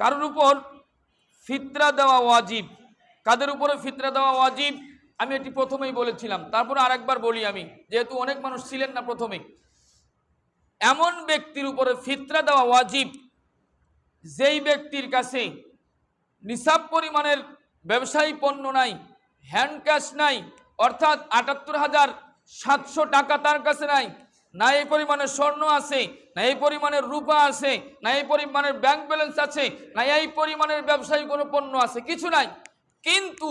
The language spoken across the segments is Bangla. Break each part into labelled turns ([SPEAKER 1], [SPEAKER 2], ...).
[SPEAKER 1] কারোর উপর ফিতরা দেওয়া ওয়াজিব, কাদের উপরে ফিতরা দেওয়া ওয়াজিব, আমি এটি প্রথমেই বলেছিলাম। তারপর আরেকবার বলি আমি, যেহেতু অনেক মানুষ ছিলেন না প্রথমে। এমন ব্যক্তির উপরে ফিতরা দেওয়া ওয়াজিব, যেই ব্যক্তির কাছে নিসাব পরিমাণের ব্যবসায়ী পণ্য নাই, হ্যান্ড ক্যাশ নাই, অর্থাৎ আটাত্তর হাজার সাতশো টাকা তার কাছে নাই না এই পরিমাণের স্বর্ণ আছে, না এই পরিমাণের রূপা আছে, না এই পরিমাণের ব্যাংক ব্যালেন্স আছে, না এই পরিমাণের ব্যবসায়ী কোনো পণ্য আছে, কিছু নাই। কিন্তু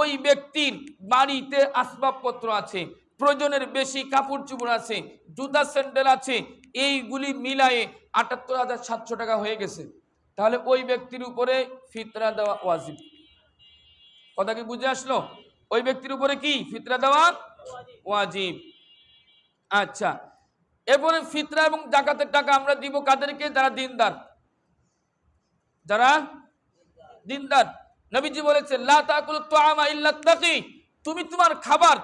[SPEAKER 1] ওই ব্যক্তির বাড়িতে আসবাবপত্র আছে, প্রয়োজনের বেশি কাপড় চুপড় আছে, জুতা স্যান্ডেল আছে, এইগুলি মিলায়ে আটাত্তর হাজার সাতশো টাকা হয়ে গেছে। তাহলে ওই ব্যক্তির উপরে ফিতরা দেওয়া ওয়াজিব। কথা কি বুঝে আসলো? ওই ব্যক্তির উপরে কি? ফিতরা দেওয়া ওয়াজিব। আচ্ছা এরপরে ফিতরা এবং জাকাতের টাকা আমরা দিব কাদেরকে? যারা দিনদার। যারা দিনদার। নবীজি বলেছে তুমি তোমার খাবার,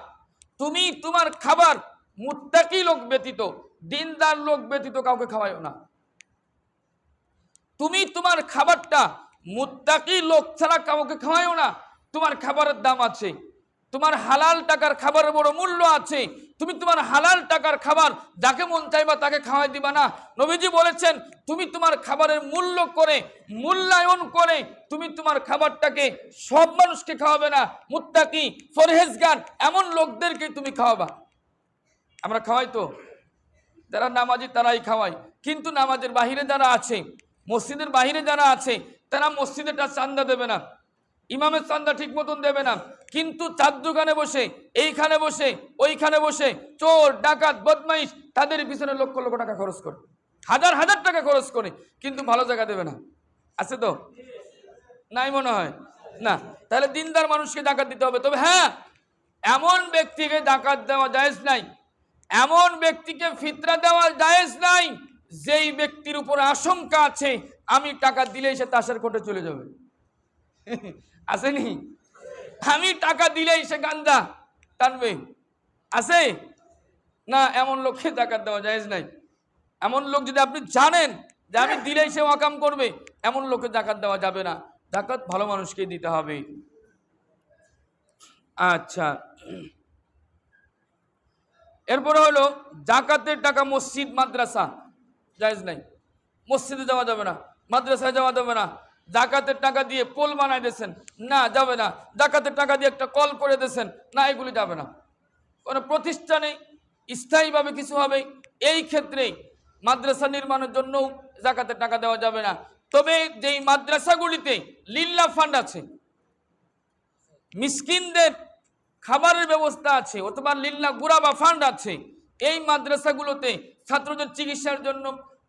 [SPEAKER 1] তুমি তোমার খাবার, মুত্তাকি লোক ব্যতীত, দিনদার লোক ব্যতীত কাউকে খাওয়াইও না। তুমি তোমার খাবারটা মুত্তাকি লোক ছাড়া কাউকে খাওয়াইও না। তোমার খাবারের দাম আছে, তোমার হালাল টাকার খাবারের বড় মূল্য আছে তুমি তোমার হালাল টাকার খাবার যাকে মন চাইবা তাকে খাওয়াই দিবা না। নবীজি বলেছেন, তুমি তোমার খাবারের মূল্য করে, মূল্যায়ন করে তুমি তোমার খাবারটাকে সব মানুষকে খাওয়াবে না। মুত্তাকি, ফরহেজগার, এমন লোকদেরকে তুমি খাওয়াবা। আমরা খাওয়াই তো। যারা নামাজি তারাই খাওয়াই। কিন্তু নামাজের বাহিরে যারা আছে, মসজিদের বাহিরে যারা আছে, তারা মসজিদেটা চান্দা দেবে না। ইমামের চান্দা ঠিক মতন দেবে না। কিন্তু চার দোকানে বসে, এইখানে বসে, ওইখানে বসে, চোর, ডাকাত, বদমাইশ, তাদের পিছনে লক্ষ লক্ষ টাকা খরচ করে। হাজার হাজার টাকা খরচ করে, কিন্তু ভালো জায়গা দেবে না। আছে তো? নাই মনে হয়? না। তাহলে দিনদার মানুষকে ডাকাত দিতে হবে। তবে হ্যাঁ এমন ব্যক্তিকে ডাকাত দেওয়া জায়েজ নাই। এমন ব্যক্তিকে ফিতরা দেওয়া জায়েজ নাই, যেই ব্যক্তির উপর আশঙ্কা আছে, আমি টাকা দিলেই সে তাসের কোটে চলে যাবে। আসেনি? আমি টাকা দিলেই সে গান্দা টানবে। আছে? না, এমন লোককে টাকা দেওয়া যায় নাই। এমন লোক যদি আপনি জানেন যে আমি দিলেই সে ওয়াকাম করবে, এমন লোকে জাকাত দেওয়া যাবে না। জাকাত ভালো মানুষকে দিতে হবে। আচ্ছা। এরপরে হলো, জাকাতের টাকা মসজিদ, মাদ্রাসা। জায়েজ নাই। মসজিদে যাওয়া যাবে না, মাদ্রাসায় যাওয়া যাবে না। জাকাতের টাকা দিয়ে পোল বানাই দিয়েছেন। না, যাবে না। জাকাতের টাকা দিয়ে একটা কল করে দিয়েছেন। না, এগুলি যাবে না। কোনো প্রতিষ্ঠানে স্থায়ীভাবে কিছু হবে। এই ক্ষেত্রেই মাদ্রাসা নির্মাণের জন্যও জাকাতের টাকা দেওয়া যাবে না। তবে যেই মাদ্রাসাগুলিতে লিল্লা ফান্ড আছে, মিসকিনদের খাবারের ব্যবস্থা আছে, অথবা লিল্লা গুড়া বা ফান্ড আছে, এই মাদ্রাসাগুলোতে ছাত্রদের চিকিৎসার জন্য,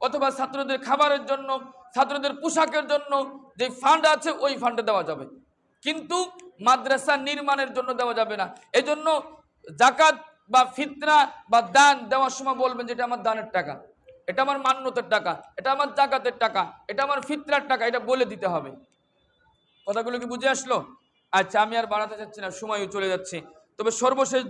[SPEAKER 1] অথবা ছাত্রদের খাবারের জন্য, ছাত্রদের পোশাকের জন্য যে ফান্ড আছে, ওই ফান্ডে দেওয়া যাবে। কিন্তু মাদ্রাসা নির্মাণের জন্য দেওয়া যাবে না। এজন্য জাকাত বা ফিতরা বা দান দেওয়ার সময় বলবেন যেটা আমার দানের টাকা। এটা আমার মান্যতের টাকা। এটা আমার জাকাতের টাকা। এটা আমার ফিতরার টাকা। এটা বলে দিতে হবে। কথাগুলো কি বুঝে আসলো? আচ্ছা আমি আর বাড়াতে চাচ্ছি না। সময়ও চলে যাচ্ছে। তবে সর্বশেষ